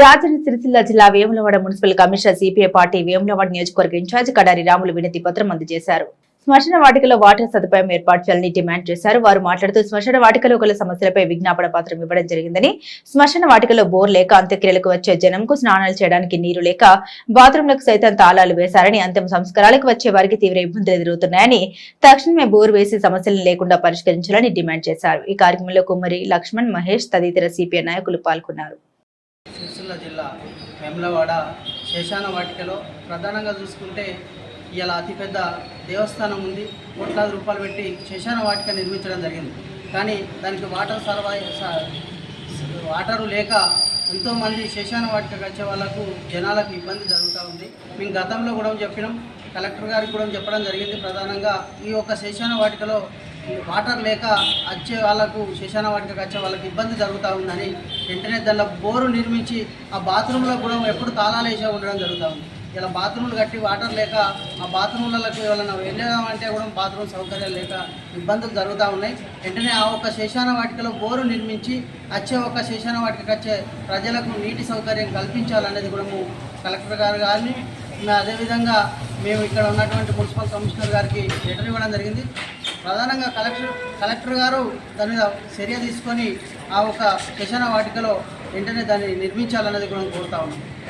రాజన్న సిరిసిల్ల జిల్లా Vemulawada municipal commissioner CPI party Vemulawada నియోజకవర్గ incharge Kadari Ramulu వినతి పత్రం అందజేశారు. శ్మశాన వాటికలో వాటర్ సదుపాయం ఏర్పాటు చేయాలని డిమాండ్ చేశారు. వారు మాట్లాడుతూ శ్మశాన వాటికలో గల సమస్యలపై విజ్ఞాపన పత్రం ఇవ్వడం జరిగిందని శ్మశాన వాటికలో బోర్ లేక అంత్యక్రియలకు వచ్చే జనంకు స్నానాలు చేయడానికి నీరు లేక బాత్రూంలకు సైతం తాళాలు వేశారని అంతిమ సంస్కారాలకు వచ్చే వారికి తీవ్ర ఇబ్బందులు ఎదురవుతున్నాయని తక్షణమే బోర్ వేసి సమస్యలను లేకుండా పరిష్కరించాలని డిమాండ్ చేశారు. ఈ కార్యక్రమంలో కుమ్మరి లక్ష్మణ్ మహేష్ తదితర సిపిఐ నాయకులు పాల్గొన్నారు. సిరిసిల్ల జిల్లా వెమ్లవాడ శేషాన వాటికలో ప్రధానంగా చూసుకుంటే ఇలా అతిపెద్ద దేవస్థానం ఉంది. కోట్లాది రూపాయలు పెట్టి శేషాన వాటిక నిర్మించడం జరిగింది. కానీ దానికి వాటర్ సరఫరా వాటరు లేక ఎంతోమంది శేషాన వాటికకు వచ్చే వాళ్ళకు జనాలకు ఇబ్బంది జరుగుతూ ఉంది. మేము గతంలో కూడా చెప్పినాం. కలెక్టర్ గారికి కూడా చెప్పడం జరిగింది ప్రధానంగా. ఈ యొక్క శేషాన వాటికలో వాటర్ లేక వచ్చే వాళ్ళకు శేషాన వాటికి వచ్చే వాళ్ళకి ఇబ్బంది జరుగుతూ ఉందని వెంటనే దానిలో బోరు నిర్మించి ఆ బాత్రూంలో కూడా ఎప్పుడు తాళాలు వేసే ఉండడం జరుగుతూ ఉంది. ఇలా బాత్రూమ్లు కట్టి వాటర్ లేక ఆ బాత్రూమ్లకు ఎవరైనా వెళ్ళామంటే కూడా బాత్రూమ్ సౌకర్యాలు లేక ఇబ్బందులు జరుగుతూ ఉన్నాయి. వెంటనే ఆ ఒక్క శేషాన వాటికలో బోరు నిర్మించి వచ్చే ఒక శేషాన వాటికి వచ్చే ప్రజలకు నీటి సౌకర్యం కల్పించాలనేది కూడా మేము కలెక్టర్ గారు కానీ అదేవిధంగా మేము ఇక్కడ ఉన్నటువంటి మున్సిపల్ కమిషనర్ గారికి లెటర్ ఇవ్వడం జరిగింది. ప్రధానంగా కలెక్టర్ కలెక్టర్ గారు దాని మీద చర్య తీసుకొని ఆ ఒక శేషాన వాటికలో వెంటనే దాన్ని నిర్మించాలన్నది కూడా కోరుతా ఉన్నాం.